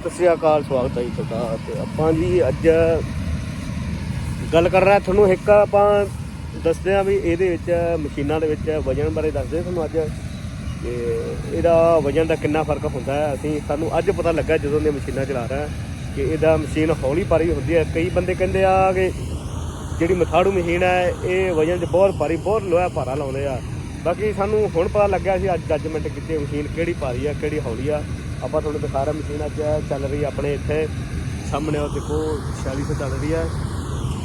ਸਤਿ ਸ੍ਰੀ ਅਕਾਲ, ਸਵਾਗਤ ਹੈ ਜੀ ਤੁਹਾਡਾ। ਤੇ ਆਪਾਂ ਜੀ ਅੱਜ ਗੱਲ ਕਰ ਰਿਹਾ ਤੁਹਾਨੂੰ। ਇੱਕ ਆਪਾਂ ਦੱਸਦੇ ਆ ਵੀ ਇਹਦੇ ਵਿੱਚ, ਮਸ਼ੀਨਾਂ ਦੇ ਵਿੱਚ ਵਜਨ ਬਾਰੇ ਦੱਸਦੇ ਤੁਹਾਨੂੰ ਅੱਜ। ਕਿ ਇਹਦਾ ਵਜਨ ਦਾ ਕਿੰਨਾ ਫ਼ਰਕ ਹੁੰਦਾ ਹੈ। ਅਸੀਂ, ਸਾਨੂੰ ਅੱਜ ਪਤਾ ਲੱਗਾ ਜਦੋਂ ਦੇ ਮਸ਼ੀਨਾਂ ਚਲਾ ਰਿਹਾ ਕਿ ਇਹਦਾ ਮਸ਼ੀਨ ਹੌਲੀ ਭਾਰੀ ਹੁੰਦੀ ਹੈ। ਕਈ ਬੰਦੇ ਕਹਿੰਦੇ ਆ ਕਿ ਜਿਹੜੀ ਮਥਾੜੂ ਮਸ਼ੀਨ ਹੈ, ਇਹ ਵਜਨ 'ਚ ਬਹੁਤ ਭਾਰੀ, ਬਹੁਤ ਲੋਹਾ ਭਾਰਾ ਲਾਉਂਦੇ ਆ। ਬਾਕੀ ਸਾਨੂੰ ਹੁਣ ਪਤਾ ਲੱਗਿਆ ਸੀ ਅੱਜ ਜੱਜਮੈਂਟ ਕੀਤੀ ਮਸ਼ੀਨ ਕਿਹੜੀ ਭਾਰੀ ਆ, ਕਿਹੜੀ ਹੌਲੀ ਆ। ਆਪਾਂ ਤੁਹਾਨੂੰ ਦਿਖਾ ਰਹੇ ਮਸ਼ੀਨ ਅੱਜ ਚੱਲ ਰਹੀ ਆਪਣੇ ਇੱਥੇ। ਸਾਹਮਣੇ ਉਹ ਦੇਖੋ 4600 ਚੱਲ ਰਹੀ ਹੈ।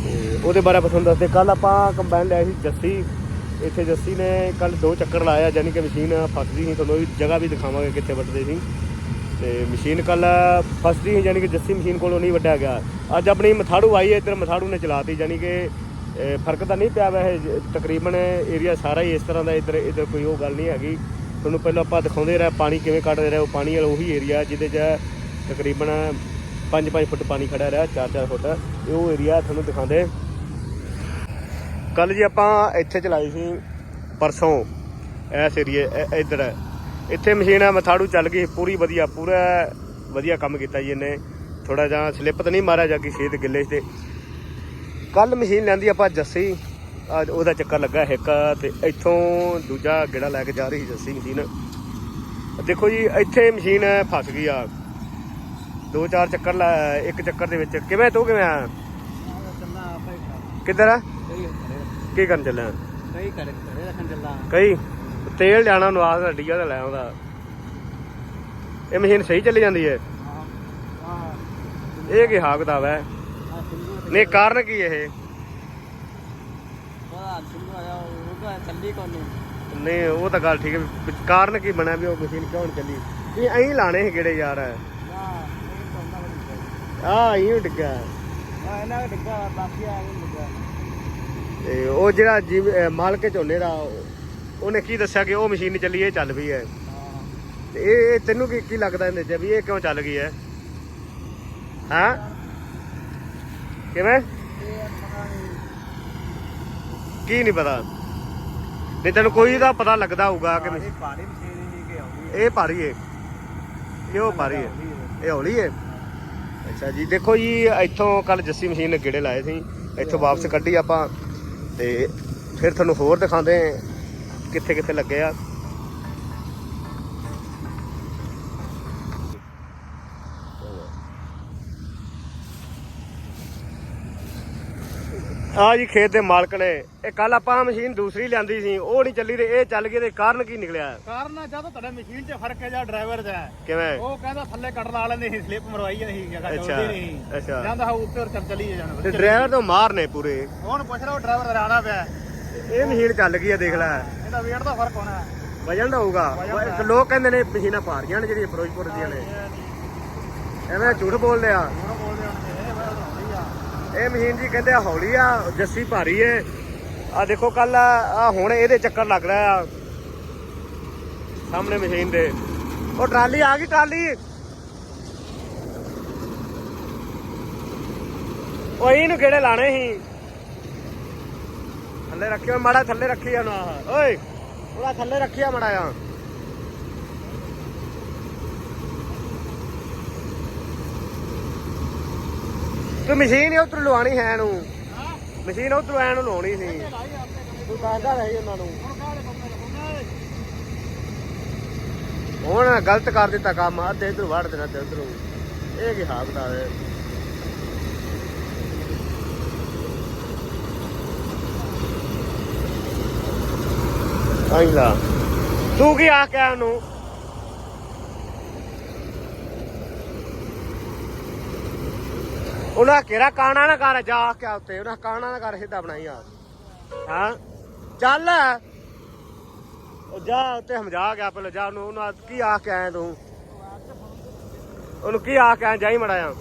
ਤੇ ਉਹਦੇ ਬਾਰੇ ਆਪਾਂ ਤੁਹਾਨੂੰ ਦੱਸਦੇ ਕੱਲ ਆਪਾਂ ਕੰਬਾਈਨ ਲਿਆ ਸੀ ਜੱਸੀ। ਇੱਥੇ ਜੱਸੀ ਨੇ ਕੱਲ ਦੋ ਚੱਕਰ ਲਾਇਆ, ਯਾਨੀ ਕਿ ਮਸ਼ੀਨ ਫਸਦੀ ਸੀ। ਤੁਹਾਨੂੰ ਇਹ ਜਗ੍ਹਾ ਵੀ ਦਿਖਾਵਾਂਗੇ ਕਿੱਥੇ ਵੱਟਦੇ ਸੀ। ਤੇ ਮਸ਼ੀਨ ਕੱਲ ਫਸਦੀ ਸੀ, ਯਾਨੀ ਕਿ ਜੱਸੀ ਮਸ਼ੀਨ ਕੋਲੋਂ ਨਹੀਂ ਵੱਢਿਆ ਗਿਆ। ਅੱਜ ਆਪਣੀ ਮਥਾੜੂ ਆਈ ਹੈ, ਇੱਧਰ ਮਥਾੜੂ ਨੇ ਚਲਾਤੀ, ਯਾਨੀ ਕਿ ਫ਼ਰਕ ਤਾਂ ਨਹੀਂ ਪਿਆ ਵੈਸੇ। ਤਕਰੀਬਨ ਏਰੀਆ ਸਾਰਾ ਹੀ ਇਸ ਤਰ੍ਹਾਂ ਦਾ ਇੱਧਰ ਇੱਧਰ ਕੋਈ ਉਹ ਗੱਲ ਨਹੀਂ ਹੈਗੀ। ਤੁਹਾਨੂੰ ਪਹਿਲਾਂ ਆਪਾਂ ਦਿਖਾਉਂਦੇ ਰਹੇ ਪਾਣੀ ਕਿਵੇਂ ਕੱਢਦੇ ਰਹੇ, ਉਹ ਪਾਣੀ ਵਾਲਾ ਉਹੀ ਏਰੀਆ ਜਿਹਦੇ 'ਚ ਤਕਰੀਬਨ 5-5 ਫੁੱਟ ਪਾਣੀ ਖੜਾ ਰਿਹਾ 4-4 ਫੁੱਟ। ਇਹ ਉਹ ਏਰੀਆ ਤੁਹਾਨੂੰ ਦਿਖਾਉਂਦੇ। ਕੱਲ ਜੀ ਆਪਾਂ ਇੱਥੇ ਚਲਾਈ ਸੀ, ਪਰਸੋਂ। ਇਸ ਏਰੀਏ ਇੱਧਰ। ਇੱਥੇ ਮਸ਼ੀਨ ਆ, ਮਥਾੜੂ ਚੱਲ ਗਈ, ਪੂਰੀ ਵਧੀਆ, ਪੂਰਾ ਵਧੀਆ ਕੰਮ ਕੀਤਾ ਜੀ ਇਹਨੇ। ਥੋੜਾ ਜਿਹਾ ਸਲਿੱਪ ਤਾਂ ਨਹੀਂ ਮਾਰਿਆ, ਜਾ ਕੇ ਖੇਤ ਗਿੱਲੇ ਤੇ। ਕੱਲ ਮਸ਼ੀਨ ਲੈਂਦੀ ਆਪਾਂ ਜੱਸੀ। ਅੱਜ ਉਹਦਾ ਚੱਕਰ ਲੱਗਾ ਇੱਕ ਤੇ ਇੱਥੋਂ ਦੂਜਾ ਗੇੜਾ ਲੈ ਕੇ ਜਾ ਰਹੀ ਜੱਸੀ ਮਸ਼ੀਨ। ਦੇਖੋ ਜੀ ਇੱਥੇ ਮਸ਼ੀਨ ਫਸ ਗਈ ਆ। ਦੋ ਚਾਰ ਚੱਕਰ ਲਾ ਇੱਕ ਚੱਕਰ ਦੇ ਵਿੱਚ। ਕਿਵੇਂ ਤੂੰ ਕਿਵੇਂ ਆ? ਕਿੱਧਰ ਆ? ਕੀ ਕਰਨ ਚੱਲਿਆ ਕਈ ਕਰੇ ਕਰੇ ਰੱਖਣ ਚੱਲਾ ਕਈ? ਤੇਲ ਜਾਣਾ ਨੂੰ ਆਸ ਡੀਆ ਦਾ ਲੈ ਆਉਂਦਾ। ਇਹ ਮਸ਼ੀਨ ਸਹੀ ਚੱਲੀ ਜਾਂਦੀ ਹੈ ਇਹ ਕੀ ਹਾਕਦਾ ਵੈ ਨਹੀਂ ਕਾਰਨ ਕੀ ਇਹ ਬੜਾ ਸਿੰਧੂ ਆਇਆ ਉਹਦਾ ਚੱਲੀ ਕੋਲ ਨਹੀਂ ਉਹ ਤਾਂ ਗੱਲ ਠੀਕ ਹੈ ਵੀ ਕਾਰਨ ਕੀ ਬਣਿਆ ਵੀ ਉਹ ਮਸ਼ੀਨ ਕਿਉਂ ਨਹੀਂ ਚੱਲੀ? ਇਹ ਐਂ ਲਾਣੇ ਸੀ ਕਿਹੜੇ ਯਾਰ। ਆ ਐਂ ਡਿੱਗਾ ਤੇ ਉਹ ਜਿਹੜਾ ਅਹ ਮਾਲਕ ਝੋਨੇ ਦਾ ਉਹਨੇ ਕੀ ਦੱਸਿਆ ਕਿ ਉਹ ਮਸ਼ੀਨ ਨਹੀਂ ਚੱਲੀ ਇਹ ਚੱਲ ਪਈ ਹੈ। ਤੇ ਇਹ ਇਹ ਤੈਨੂੰ ਕੀ ਕੀ ਲੱਗਦਾ ਇਹਦੇ ਚ ਵੀ ਇਹ ਕਿਉਂ ਚੱਲ ਗਈ ਹੈ? ਹਾਂ? ਕਿਵੇਂ? ਕੀ ਨਹੀਂ ਪਤਾ। ਨਹੀਂ ਤੈਨੂੰ ਕੋਈ ਦਾ ਪਤਾ ਲੱਗਦਾ ਹੋਊਗਾ ਕਿ ਇਹ ਭਾਰੀ ਮਸ਼ੀਨ ਨਹੀਂ ਕਿ ਆਉਂਦੀ ਇਹ ਭਾਰੀ ਹੈ ਕਿਉਂ ਭਾਰੀ ਹੈ ਇਹ ਹੌਲੀ ਹੈ ਅੱਛਾ ਜੀ ਦੇਖੋ ਜੀ ਇੱਥੋਂ ਕੱਲ ਜੱਸੀ ਮਸ਼ੀਨ ਨੇ ਗੇੜੇ ਲਾਏ ਸੀ। ਇੱਥੋਂ ਵਾਪਸ ਕੱਢੀ ਆਪਾਂ ਤੇ ਫਿਰ ਤੁਹਾਨੂੰ ਹੋਰ ਦਿਖਾਉਂਦੇ ਕਿੱਥੇ ਕਿੱਥੇ ਲੱਗੇ ਆ। ਆ ਜੀ ਖੇਤ ਦੇ ਮਾਲਕ ਨੇ। ਇਹ ਕੱਲ ਆਪਾਂ ਮਸ਼ੀਨ ਦੂਸਰੀ ਲਿਆਂਦੀ ਸੀ ਉਹ ਨਹੀਂ ਚੱਲੀ ਤੇ ਇਹ ਚੱਲ ਗਈ ਤੇ ਕਾਰਨ ਕੀ ਨਿਕਲਿਆ? ਕਾਰਨ ਜਦ ਤੁਹਾਡੇ ਮਸ਼ੀਨ 'ਚ ਫ਼ਰਕ ਹੈ ਜਾਂ ਡਰਾਈਵਰ ਦਾ। ਕਿਵੇਂ? ਉਹ ਕਹਿੰਦਾ ਥੱਲੇ ਕੱਟ ਲਾ ਲੈਂਦੇ ਸੀ ਸਲਿੱਪ ਮਰਵਾਈ ਜਾਂਦੀ ਸੀ ਜਗ੍ਹਾ ਚੋਦੀ ਨਹੀਂ। ਅੱਛਾ। ਜਾਂਦਾ ਹਾਂ ਉੱਤੇ ਔਰ ਚੱਲ ਚਲੀ ਤੇ ਡਰਾਈਵਰ ਤੋਂ ਮਾਰ ਨੇ ਪੂਰੇ। ਹੁਣ ਪੁੱਛ ਲਓ ਡਰਾਈਵਰ ਰਾਣਾ ਪਿਆ। ਇਹ ਮਸ਼ੀਨ ਚੱਲ ਗਈ ਆ ਦੇਖ ਲੈ। ਇਹਦਾ ਵੇਟ ਦਾ ਫ਼ਰਕ ਹੋਣਾ। ਵਜਨ ਦਾ ਹੋਊਗਾ। ਲੋਕ ਕਹਿੰਦੇ ਨੇ ਮਸ਼ੀਨਾਂ ਭਾਰੀਆਂ ਨੇ ਜਿਹੜੀਆਂ ਫਿਰੋਜ਼ਪੁਰ ਦੀਆਂ ਨੇ। ਨਹੀਂ ਐਵੇਂ ਝੂਠ ਬੋਲਦੇ ਆ। ਹੁਣ ਬੋਲਦੇ ਆ। ਇਹ ਮਸ਼ੀਨ ਜੀ ਕਹਿੰਦੇ ਹੌਲੀ ਆ, ਜੱਸੀ ਭਾਰੀ ਏ। ਆ ਦੇਖੋ ਕੱਲ ਆ ਹੁਣ ਇਹਦੇ ਚੱਕਰ ਲੱਗ ਰਿਹਾ ਆ। ਸਾਹਮਣੇ ਮਸ਼ੀਨ ਦੇ। ਉਹ ਟਰਾਲੀ ਆ ਗਈ, ਟਰਾਲੀ। ਉਹ ਇਹਨੂੰ ਕਿਹੜੇ ਲਾਣੇ ਸੀ। ਥੱਲੇ ਰੱਖਿਓ, ਮਾੜਾ ਥੱਲੇ ਰੱਖੀ ਆ ਨਾ ਓਏ ਉਹਦਾ ਥੱਲੇ ਰੱਖਿਆ ਮਾੜਾ ਆ ਤੂੰ ਮਸ਼ੀਨ ਉਧਰ ਲਵਾਣੀ ਹੈ ਨੂੰ ਮਸ਼ੀਨ ਉਧਰ ਐ ਨੂੰ ਲਾਉਣੀ ਸੀ। ਤੂੰ ਦੱਸਦਾ ਰਹੀ ਉਹਨਾਂ ਨੂੰ। ਹੁਣ ਗਲਤ ਕਰ ਦਿੱਤਾ ਕੰਮ, ਅੱਧੇ ਤੇ ਇਧਰ ਵੜ ਦੇਣਾ ਤੇ ਉਧਰੋਂ। ਇਹ ਕੀ ਹਾਲ ਬਤਾ ਦੇ ਆਈਲਾ ਤੂੰ ਕੀ ਆ ਕੇ ਉਹਨੂੰ? ਉਹਨਾਂ ਕਿਹੜਾ ਕਾਣਾ ਨਾ ਕਰ, ਜਾ ਕੇ ਉੱਤੇ ਉਹਨਾਂ ਕਾਣਾ ਨਾ ਕਰ, ਸਿੱਧਾ ਬਣਾਈ ਆ। ਹਾਂ? ਚੱਲ। ਉਹ ਜਾ ਉੱਤੇ ਹਮਜਾ ਗਿਆ ਪਹਿਲਾਂ, ਜਾ ਉਹਨੂੰ, ਉਹਨਾਂ ਕੀ ਆ ਕੇ ਆਇਆ ਤੂੰ? ਉਹਨੂੰ ਕੀ ਆ ਕੇ ਆਇਆ, ਜਾਈ ਮੜਾਇਆ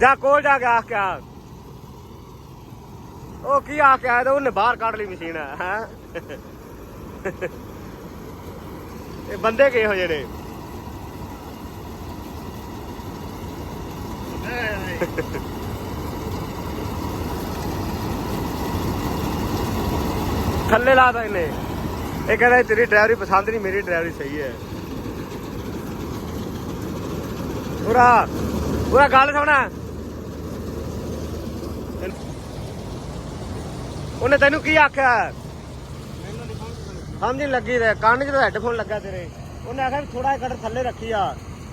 ਜਾ ਕੋਲ ਜਾ ਕੇ ਆ ਕੇ ਆ। ਉਹ ਕੀ ਆ ਕੇ ਆਇਆ ਤੇ ਉਹਨੇ ਬਾਹਰ ਕੱਢ ਲਈ ਮਸ਼ੀਨ, ਹੈ? ਇਹ ਬੰਦੇ ਕਿਹੋ ਜਿਹੇ ਨੇ? ਥੱਲੇ ਲਾ ਤਾ ਇਹਨੇ। ਇਹ ਕਹਿੰਦਾ ਤੇਰੀ ਡਰਾਈਵਰੀ ਪਸੰਦ ਨਹੀਂ, ਮੇਰੀ ਡਰਾਈਵਰੀ ਸਹੀ ਹੈ। ਪੂਰਾ ਪੂਰਾ ਗੱਲ ਸੁਣਾ। ਉਹਨੇ ਤੈਨੂੰ ਕੀ ਆਖਿਆ? ਮੈਨੂੰ ਸਮਝ ਲੱਗੀ ਤੇ ਕੰਨ 'ਚ ਤਾਂ ਹੈੱਡਫੋਨ ਲੱਗਾ ਤੇਰੇ। ਉਹਨੇ ਆਖਿਆ ਥੋੜਾ ਜਿਹਾ ਕੜ ਥੱਲੇ ਰੱਖੀ ਆ।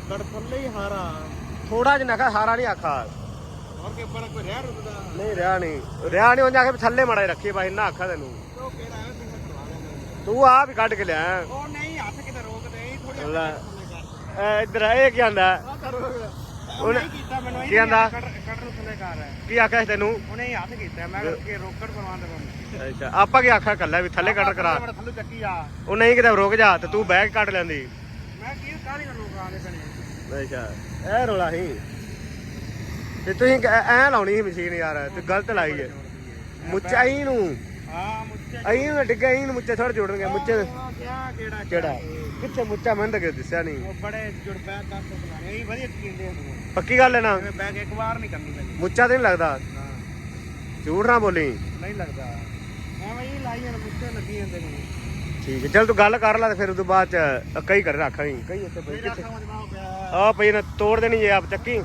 ਕੜ ਥੱਲੇ ਹੀ ਹਾਰਾ। ਥੋੜਾ ਜਿਹਾ ਨਖਾ ਸਾਰਾ ਨਹੀਂ ਆਖਾ। ਹੋਰ ਕੇ ਉੱਪਰ ਕੋਈ ਰਹਿ ਰੁਕਦਾ? ਨਹੀਂ ਰਿਆ ਨਹੀਂ। ਰਿਆ ਨਹੀਂ ਉਹਨੇ ਆਖਿਆ ਵੀ ਥੱਲੇ ਮੜਾ ਰੱਖੀ ਬਾਈ ਨਾ ਆਖਾ ਤੈਨੂੰ। ਉਹ ਕਿਹੜਾ ਹੈ ਤੁਸੀਂ ਕਰਵਾ ਲੈਂਦੇ ਤੂੰ ਆਪ ਹੀ ਕੱਢ ਕੇ ਲਿਆ। ਉਹ ਨਹੀਂ ਹੱਥ ਕਿਤੇ ਰੋਕਦੇ ਹੀ ਥੋੜੀ ਲੈ। ਐ ਇੱਧਰ ਆ, ਇਹ ਕੀ ਆਂਦਾ? ਕਰੋ ਉਹਨੇ- ਕੀਤਾ ਮੈਨੂੰ? ਕੀ ਆਂਦਾ? ਕਟਰ ਨੂੰ ਥੱਲੇ ਕਰ। ਕੀ ਆਖਿਆ ਤੈਨੂੰ? ਉਹਨੇ ਹੱਥ ਕੀਤਾ ਮੈਂ ਕਿ ਰੋਕੜ ਕਰਵਾਉਣ ਦੇ ਬੰਦ। ਅੱਛਾ ਆਪਾਂ ਕੀ ਆਖਿਆ ਕੱਲਾ ਵੀ ਥੱਲੇ ਕਟਰ ਕਰਾ। ਮੈਂ ਥੱਲੇ ਚੱਕੀ ਆ। ਉਹ ਨਹੀਂ ਕਿਤੇ ਰੁਕ ਜਾ ਤੇ ਤੂੰ ਬੈਗ ਕੱਢ ਲੈਂਦੀ। ਮੈਂ ਕੀ ਕਾਹਲੀ ਨੂੰ ਰੋਕਾਂ ਦੇ ਬਣੇ ਅੱਛਾ। ਇਹ ਰੋਲਾ ਸੀ। ਤੇ ਤੁਸੀਂ ਕ- ਐ ਲਾਉਣੀ ਸੀ ਮਸ਼ੀਨ ਯਾਰ ਤੇ ਗਲਤ ਲਾਈ ਹੈ ਮੁੱਚਾਈ ਨੂੰ। ਹਾਂ ਮੁੱਛੇ ਅਹੀਂ ਨੂੰ ਡਿੱਗਾ ਅਹੀਂ ਨੂੰ ਮੁੱਚੇ ਥੋੜੇ ਜੋੜਨਗੇ ਮੁੱਚੇ ਕਿਆ ਕਿਹੜਾ ਕਿਹੜਾ ਕਿੱਥੇ ਮੁੱਚਾ ਮੈਨੂੰ ਤਾਂ ਕਿਤੇ ਦਿਸਿਆ ਨਹੀਂ। ਉਹ ਬੜੇ ਜੁੜ ਬੈਗ ਕਰ ਤੋਂ ਬੁਲਾਣੇ ਇਹ ਵਧੀਆ ਕੀਂਦੇ ਹੁੰਦੇ ਪੱਕੀ ਗੱਲ ਹੈ ਨਾ? ਐਵੇਂ ਬੈਗ ਇੱਕ ਵਾਰ ਨਹੀਂ ਕਰਨੀ ਪੈਂਦੀ। ਮੁੱਚਾ ਤੇ ਨਹੀਂ ਲੱਗਦਾ? ਹਾਂ। ਝੂਠ ਨਾ ਬੋਲੀ। ਨਹੀਂ ਲੱਗਦਾ। ਐਵੇਂ ਹੀ ਲਾਈ ਮੁੱਛੇ ਲੱਗੀ ਜਾਂਦੇ ਨੇ। ਠੀਕ ਹੈ। ਚਲ ਤੂੰ ਗੱਲ ਕਰ ਲੈ ਤੇ ਫਿਰ ਉਦੋਂ ਬਾਅਦ ਚ ਕਈ ਕਰ ਰੱਖਾਂਗੇ ਕਈ ਉੱਤੇ ਪਈ ਕਿੱਥੇ? ਆ ਪਈ ਨਾ, ਤੋੜ ਦੇਣੀ ਜੇ ਆਪ ਚੱਕੀ।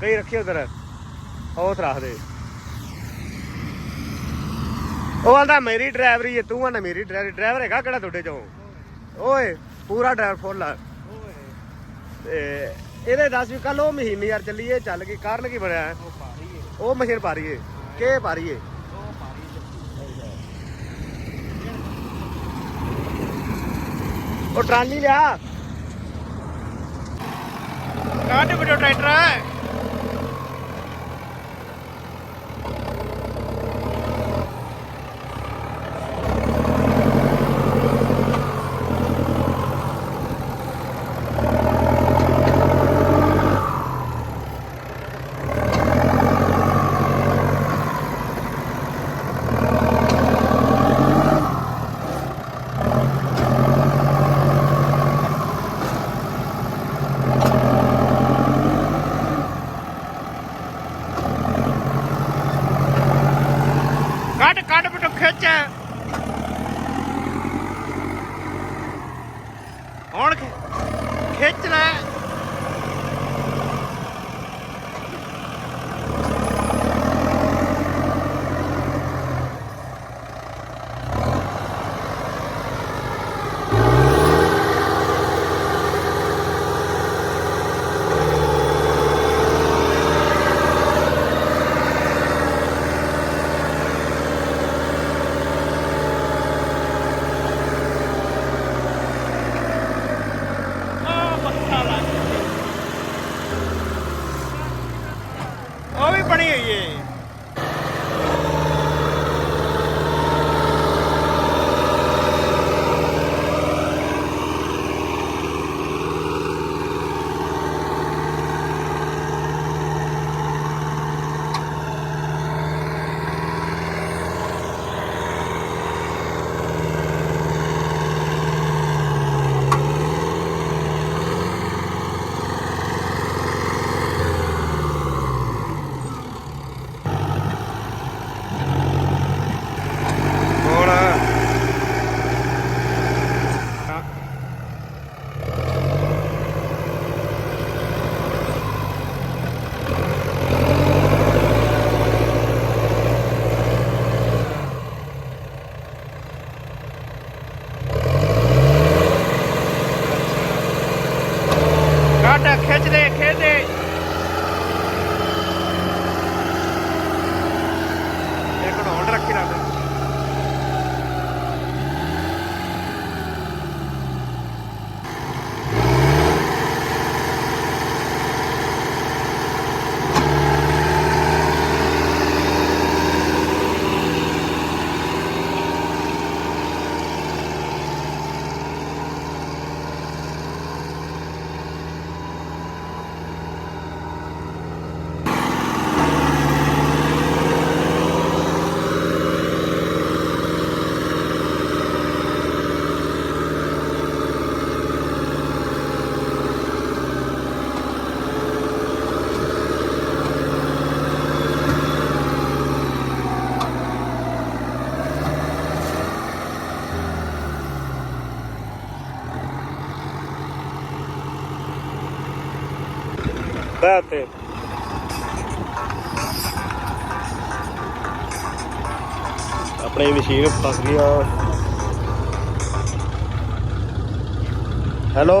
ਕਈ ਰੱਖੀ ਉਧਰ। ਉਹ ਰੱਖ ਦੇ। ਉਹ ਆਂਦਾ, ਮੇਰੀ ਡਰਾਈਵਰੀ ਹੈ, ਤੂੰ ਆਂਦਾ, ਮੇਰੀ ਡਰਾਈਵਰੀ, ਡਰਾਈਵਰ ਹੈਗਾ ਕਿਹੜਾ ਤੁਹਾਡੇ ਚੋਂ? ਓਏ, ਪੂਰਾ ਡਰਾਈਵਰ ਫੁੱਲ ਆ। ਤੇ ਇਹਦੇ ਦੱਸ ਵੀ ਕੱਲ ਉਹ ਮਹੀਨੇ ਯਾਰ ਚੱਲੀਏ, ਚੱਲ ਗਈ, ਕਾਰਨ ਕੀ ਬਣਿਆ? ਉਹ ਭਾਰੀ ਏ। ਉਹ ਮਸ਼ੀਨ ਪਾਰੀਏ ਕੇ ਪਾਰੀਏ ਉਹ ਭਾਰੀ ਏ ਉਹ ਟਰਾਲੀ ਲਿਆ। ਕਾਹਦੇ ਵੀਡੀਓ ਟਰੈਕਟਰ? ਹੈ ਛੱਟ ਖਿੱਚਦੇ ਖੇਡੇ ਬੈ ਉੱਤੇ ਆਪਣੀ ਮਸ਼ੀਨ ਫਸ ਗਈ ਆ ਹੈਲੋ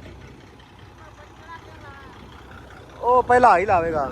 ਉਹ ਪਹਿਲਾਂ ਹੀ ਲਾਵੇਗਾ।